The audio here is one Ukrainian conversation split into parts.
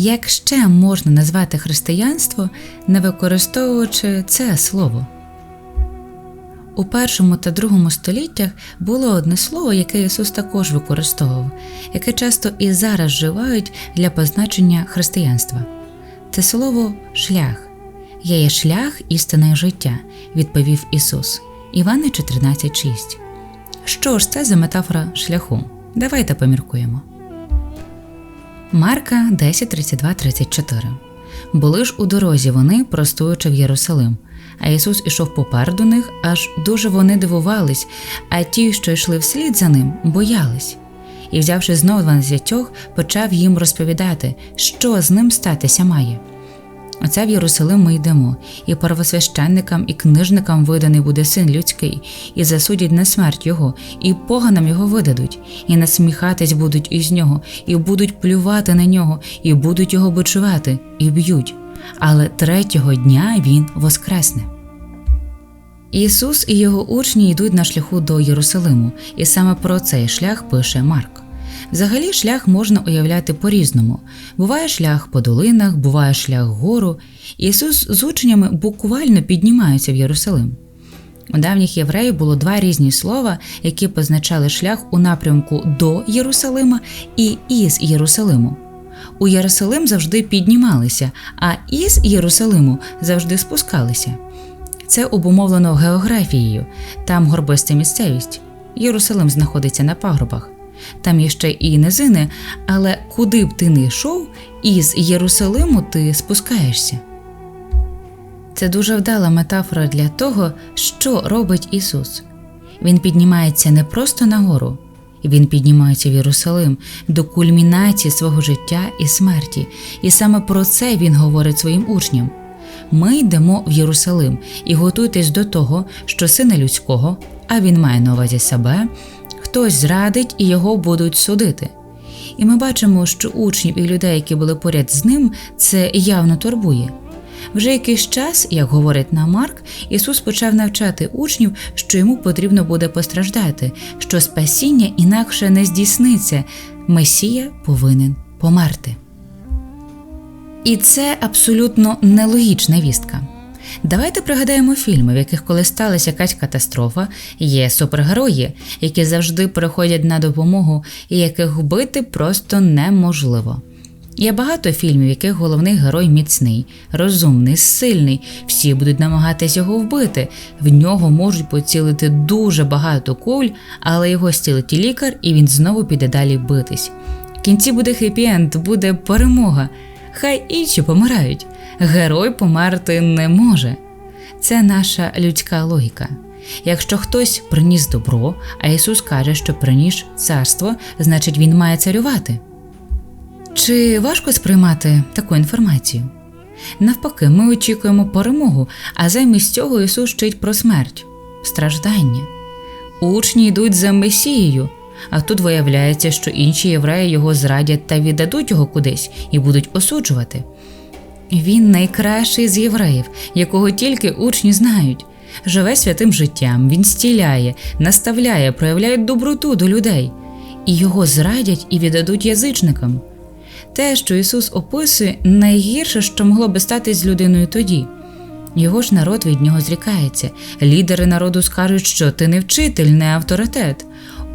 Як ще можна назвати християнство, не використовуючи це слово? У першому та другому століттях було одне слово, яке Ісус також використовував, яке часто і зараз вживають для позначення християнства. Це слово шлях. Я є шлях істини життя, відповів Ісус. Івана 14,6. Що ж це за метафора шляху? Давайте поміркуємо. Марка 10, 32, 34. Були ж у дорозі вони, простуючи в Єрусалим. А Ісус ішов попереду них, аж дуже вони дивувались, а ті, що йшли вслід за ним, боялись. І, взявши знову дванадцятьох, почав їм розповідати, що з ним статися має. Оце в Єрусалим ми йдемо, і первосвященникам, і книжникам виданий буде син людський, і засудять на смерть його, і поганам його видадуть, і насміхатись будуть із нього, і будуть плювати на нього, і будуть його бичувати, і б'ють. Але третього дня він воскресне. Ісус і його учні йдуть на шляху до Єрусалиму, і саме про цей шлях пише Марк. Взагалі, шлях можна уявляти по-різному. Буває шлях по долинах, буває шлях гору. Ісус з учнями буквально піднімаються в Єрусалим. У давніх євреїв було два різні слова, які позначали шлях у напрямку до Єрусалима і із Єрусалиму. У Єрусалим завжди піднімалися, а із Єрусалиму завжди спускалися. Це обумовлено географією, там горбиста місцевість. Єрусалим знаходиться на пагорбах. Там є ще і низини, але куди б ти не йшов, із Єрусалиму ти спускаєшся. Це дуже вдала метафора для того, що робить Ісус. Він піднімається не просто нагору, він піднімається в Єрусалим до кульмінації свого життя і смерті, і саме про це він говорить своїм учням. Ми йдемо в Єрусалим і готуйтесь до того, що сина людського, а він має на увазі себе, хтось зрадить і його будуть судити. І ми бачимо, що учнів і людей, які були поряд з ним, це явно турбує. Вже якийсь час, як говорить нам Марк, Ісус почав навчати учнів, що йому потрібно буде постраждати, що спасіння інакше не здійсниться, Месія повинен померти. І це абсолютно нелогічна вістка. Давайте пригадаємо фільми, в яких коли сталася якась катастрофа, є супергерої, які завжди приходять на допомогу і яких вбити просто неможливо. Є багато фільмів, в яких головний герой міцний, розумний, сильний, всі будуть намагатись його вбити. В нього можуть поцілити дуже багато куль, але його стілить лікар, і він знову піде далі битись. В кінці буде хеппі-енд, буде перемога. Хай інші помирають. Герой померти не може. Це наша людська логіка. Якщо хтось приніс добро, а Ісус каже, що приніс царство, значить Він має царювати. Чи важко сприймати таку інформацію? Навпаки, ми очікуємо перемогу, а замість цього Ісус вчить про смерть, страждання. Учні йдуть за Месією, а тут виявляється, що інші євреї його зрадять та віддадуть його кудись і будуть осуджувати. Він найкращий з євреїв, якого тільки учні знають. Живе святим життям, він стіляє, наставляє, проявляє доброту до людей, і його зрадять і віддадуть язичникам. Те, що Ісус описує, найгірше, що могло би статись з людиною тоді. Його ж народ від нього зрікається. Лідери народу скажуть, що ти не вчитель, не авторитет.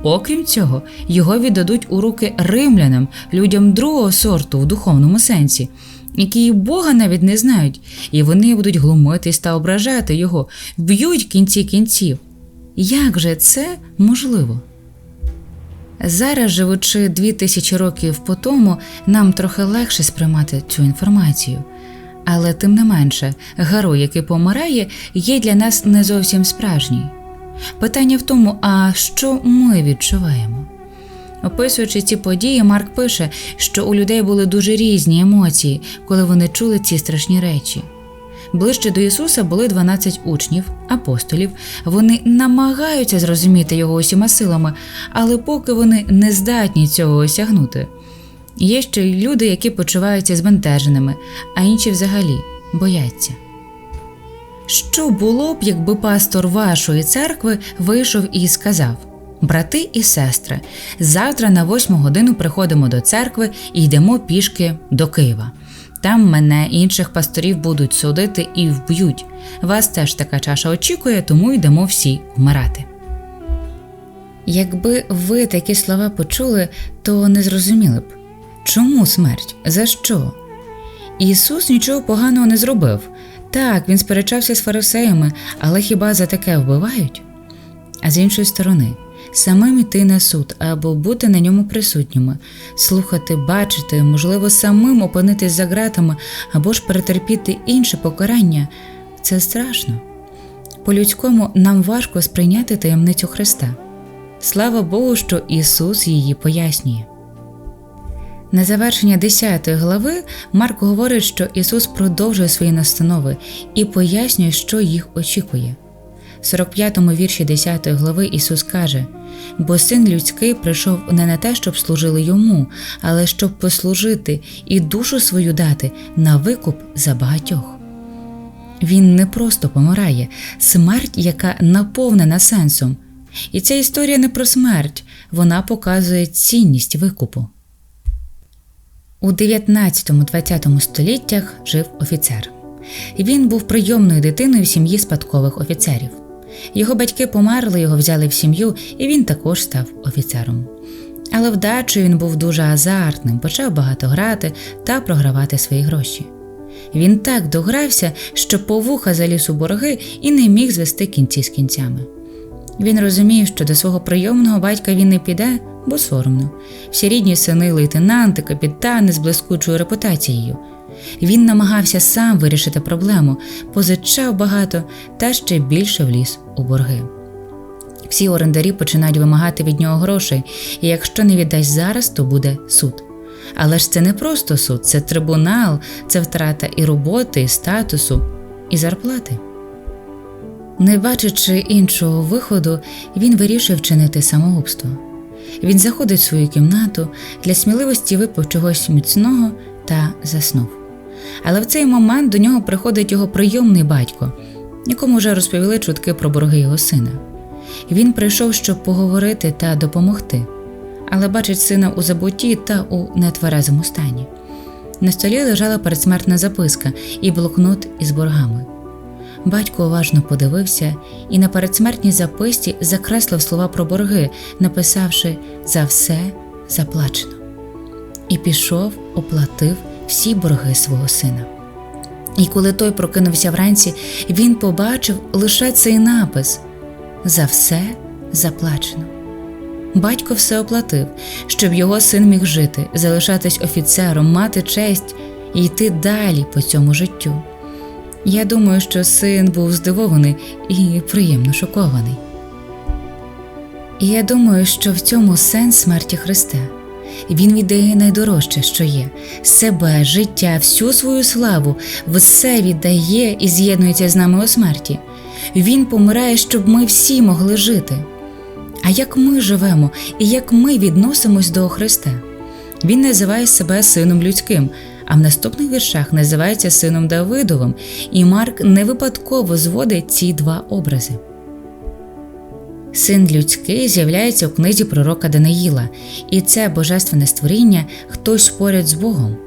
Окрім цього, його віддадуть у руки римлянам, людям другого сорту в духовному сенсі, які і Бога навіть не знають, і вони будуть глумитись та ображати його, вб'ють в кінці кінців. Як же це можливо? Зараз, живучи дві тисячі років по тому, нам трохи легше сприймати цю інформацію. Але тим не менше, герой, який помирає, є для нас не зовсім справжній. Питання в тому, а що ми відчуваємо? Описуючи ці події, Марк пише, що у людей були дуже різні емоції, коли вони чули ці страшні речі. Ближче до Ісуса були 12 учнів, апостолів. Вони намагаються зрозуміти його усіма силами, але поки вони не здатні цього осягнути. Є ще й люди, які почуваються збентеженими, а інші взагалі бояться. Що було б, якби пастор вашої церкви вийшов і сказав: Брати і сестри, завтра на восьму годину приходимо до церкви і йдемо пішки до Києва. Там мене і інших пасторів будуть судити і вб'ють. Вас теж така чаша очікує, тому йдемо всі вмирати. Якби ви такі слова почули, то не зрозуміли б, чому смерть? За що? Ісус нічого поганого не зробив. Так, він сперечався з фарисеями, але хіба за таке вбивають? А з іншої сторони, самим іти на суд або бути на ньому присутніми, слухати, бачити, можливо, самим опинитись за ґратами або ж перетерпіти інше покарання це страшно. По-людському нам важко сприйняти таємницю Христа. Слава Богу, що Ісус її пояснює. На завершення 10 глави Марк говорить, що Ісус продовжує свої настанови і пояснює, що їх очікує. В 45-му вірші 10 глави Ісус каже: Бо син людський прийшов не на те, щоб служили йому, але щоб послужити і душу свою дати на викуп за багатьох. Він не просто помирає, смерть, яка наповнена сенсом. І ця історія не про смерть, вона показує цінність викупу. У 19-20 століттях жив офіцер. Він був прийомною дитиною в сім'ї спадкових офіцерів. Його батьки померли, його взяли в сім'ю, і він також став офіцером. Але вдачею він був дуже азартним, почав багато грати та програвати свої гроші. Він так догрався, що по вуха заліз у борги і не міг звести кінці з кінцями. Він розумів, що до свого прийомного батька він не піде, бо соромно. Всі рідні сини лейтенанти, капітани з блискучою репутацією. Він намагався сам вирішити проблему, позичав багато та ще більше вліз у борги. Всі орендарі починають вимагати від нього грошей, і якщо не віддасть зараз, то буде суд. Але ж це не просто суд, це трибунал, це втрата і роботи, і статусу, і зарплати. Не бачачи іншого виходу, він вирішив вчинити самогубство. Він заходить в свою кімнату, для сміливості випив чогось міцного та заснув. Але в цей момент до нього приходить його прийомний батько, якому вже розповіли чутки про борги його сина. Він прийшов, щоб поговорити та допомогти, але бачить сина у забутті та у нетверезому стані. На столі лежала передсмертна записка і блокнот із боргами. Батько уважно подивився і на передсмертній записці закреслив слова про борги, написавши за все заплачено. І пішов, оплатив всі борги свого сина. І коли той прокинувся вранці, він побачив лише цей напис за все заплачено. Батько все оплатив, щоб його син міг жити, залишатись офіцером, мати честь і йти далі по цьому життю. Я думаю, що син був здивований і приємно шокований. І я думаю, що в цьому сенс смерті Христа. Він віддає найдорожче, що є, себе, життя, всю свою славу, все віддає і з'єднується з нами у смерті. Він помирає, щоб ми всі могли жити. А як ми живемо і як ми відносимось до Христа? Він називає себе сином людським, а в наступних віршах називається сином Давидовим, і Марк не випадково зводить ці два образи. Син людський з'являється у книзі пророка Даниїла, і це божественне створіння хтось поряд з Богом.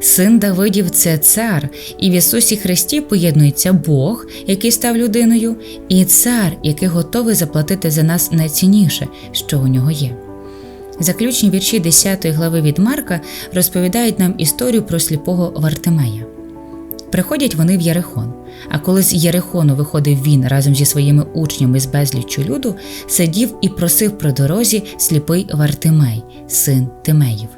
Син Давидів це цар, і в Ісусі Христі поєднується Бог, який став людиною, і цар, який готовий заплатити за нас найцінніше, що у нього є. Заключні вірші 10 глави від Марка розповідають нам історію про сліпого Вартимея. Приходять вони в Єрихон, а коли з Єрихону виходив він разом зі своїми учнями з безліччю люду, сидів і просив про дорозі сліпий Вартимей, син Тимеїв.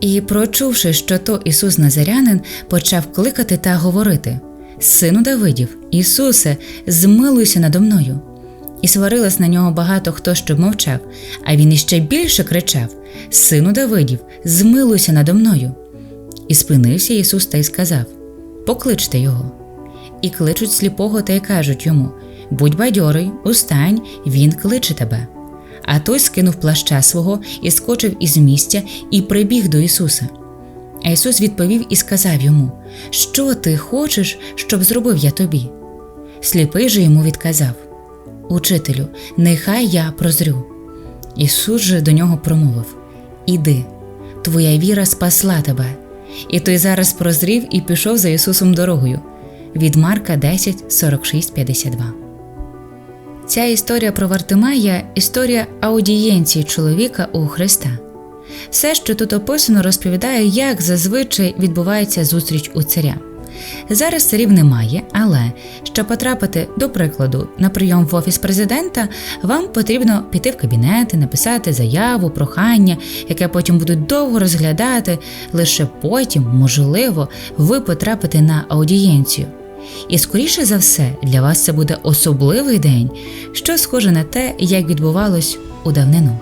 І, прочувши, що то Ісус Назарянин, почав кликати та говорити Сину Давидів, Ісусе, змилуйся надо мною. І сварилось на нього багато хто що мовчав, а він іще більше кричав Сину Давидів, змилуйся надо мною. І спинився Ісус та й сказав Покличте його. І кличуть сліпого та й кажуть йому Будь бадьорий, устань, він кличе тебе. А той скинув плаща свого і скочив із місця і прибіг до Ісуса. А Ісус відповів і сказав йому Що ти хочеш, щоб зробив я тобі? Сліпий же йому відказав Учителю, нехай я прозрю. Ісус же до нього промовив Іди, твоя віра спасла тебе. І той зараз прозрів і пішов за Ісусом дорогою. Від Марка 10, 46, 52. Ця історія про Вартимая історія аудієнції чоловіка у Христа. Все, що тут описано, розповідає, як зазвичай відбувається зустріч у царя. Зараз царів немає, але щоб потрапити, до прикладу, на прийом в офіс президента, вам потрібно піти в кабінет написати заяву, прохання, яке потім будуть довго розглядати. Лише потім, можливо, ви потрапите на аудієнцію. І скоріше за все, для вас це буде особливий день, що схоже на те, як відбувалось у давнину.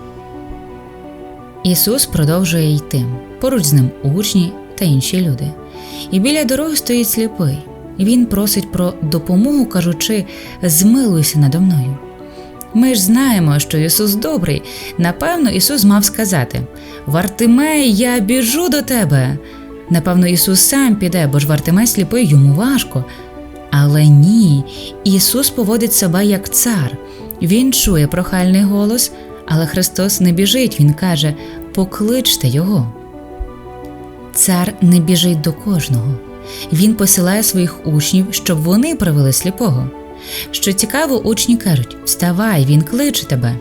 Ісус продовжує йти поруч з ним учні та інші люди. І біля дороги стоїть сліпий. Він просить про допомогу, кажучи, змилуйся надо мною. Ми ж знаємо, що Ісус добрий. Напевно, Ісус мав сказати: Вартимей, я біжу до тебе. Напевно, Ісус сам піде, бо ж Вартимей сліпий йому важко. Але ні, Ісус поводить себе як цар. Він чує прохальний голос, але Христос не біжить, Він каже: покличте Його. Цар не біжить до кожного. Він посилає своїх учнів, щоб вони привели сліпого. Що цікаво, учні кажуть: Вставай, він кличе тебе.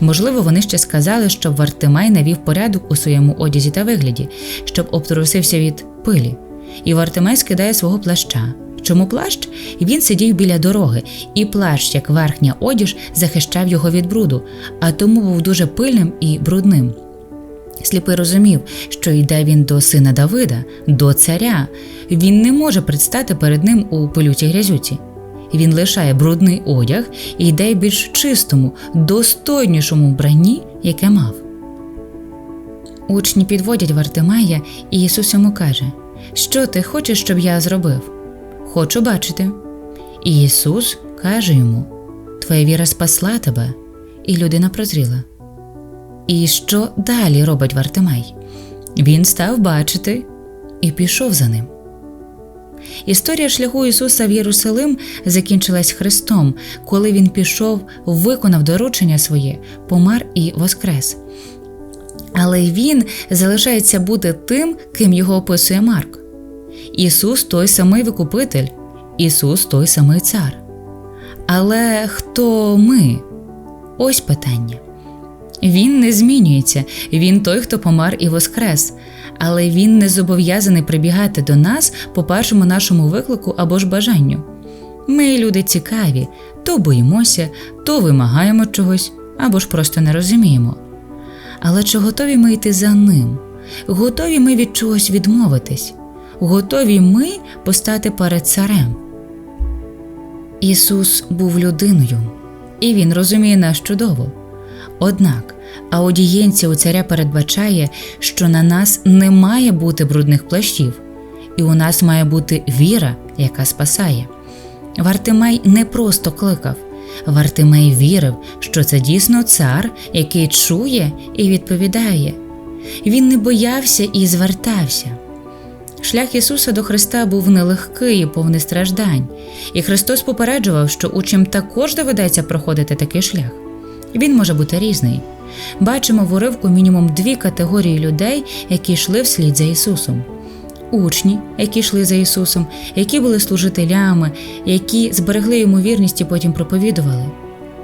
Можливо, вони ще сказали, щоб Вартимай навів порядок у своєму одязі та вигляді, щоб обтрусився від пилі. І Вартимай скидає свого плаща. Чому плащ? Він сидів біля дороги, і плащ, як верхня одіж, захищав його від бруду, а тому був дуже пильним і брудним. Сліпий розумів, що йде він до сина Давида, до царя. Він не може предстати перед ним у пилюці грязюці. Він лишає брудний одяг і йде більш чистому, достойнішому вбранні, яке мав. Учні підводять Вартимая, і Ісус йому каже: Що ти хочеш, щоб я зробив? Хочу бачити. І Ісус каже йому: Твоя віра спасла тебе, і людина прозріла. І що далі робить Вартимай? Він став бачити і пішов за ним. Історія шляху Ісуса в Єрусалим закінчилась Христом, коли Він пішов, виконав доручення своє, помер і воскрес. Але Він залишається бути тим, ким його описує Марк. Ісус той самий Викупитель, Ісус той самий Цар. Але хто ми? Ось питання. Він не змінюється, він той, хто помер і воскрес, але він не зобов'язаний прибігати до нас по першому нашому виклику або ж бажанню. Ми люди цікаві, то боїмося, то вимагаємо чогось або ж просто не розуміємо. Але чи готові ми йти за ним? Готові ми від чогось відмовитись? Готові ми постати перед царем? Ісус був людиною, і Він розуміє нас чудово. Однак аудієнція у царя передбачає, що на нас не має бути брудних плащів, і у нас має бути віра, яка спасає. Вартимай не просто кликав, Вартимей вірив, що це дійсно цар, який чує і відповідає. Він не боявся і звертався. Шлях Ісуса до Христа був нелегкий і повний страждань, і Христос попереджував, що учням також доведеться проходити такий шлях. Він може бути різний. Бачимо в уривку мінімум дві категорії людей, які йшли вслід за Ісусом. Учні, які йшли за Ісусом, які були служителями, які зберегли йому вірність і потім проповідували.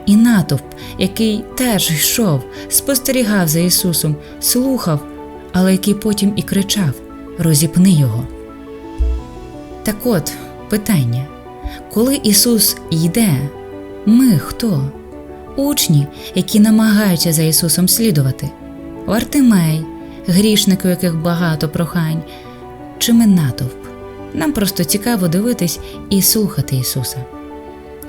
І натовп, який теж йшов, спостерігав за Ісусом, слухав, але який потім і кричав Розіпни Його. Так от питання: коли Ісус йде, ми хто? Учні, які намагаються за Ісусом слідувати, Вартимей, грішник, у яких багато прохань, чи ми натовп. Нам просто цікаво дивитись і слухати Ісуса.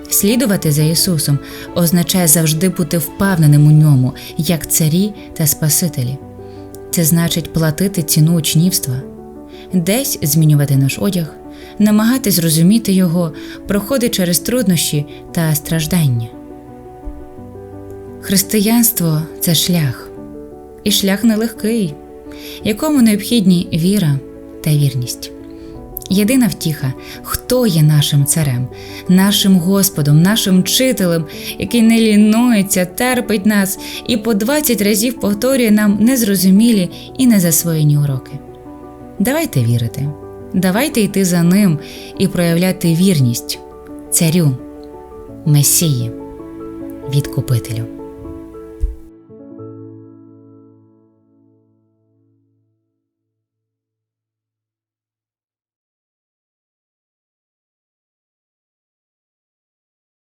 Слідувати за Ісусом означає завжди бути впевненим у ньому, як царі та Спасителі. Це значить платити ціну учнівства, десь змінювати наш одяг, намагатись зрозуміти його, проходити через труднощі та страждання. Християнство це шлях, і шлях нелегкий, якому необхідні віра та вірність. Єдина втіха, хто є нашим царем, нашим Господом, нашим вчителем, який не лінується, терпить нас і по 20 разів повторює нам незрозумілі і незасвоєні уроки. Давайте вірити, давайте йти за ним і проявляти вірність царю, Месії, відкупителю.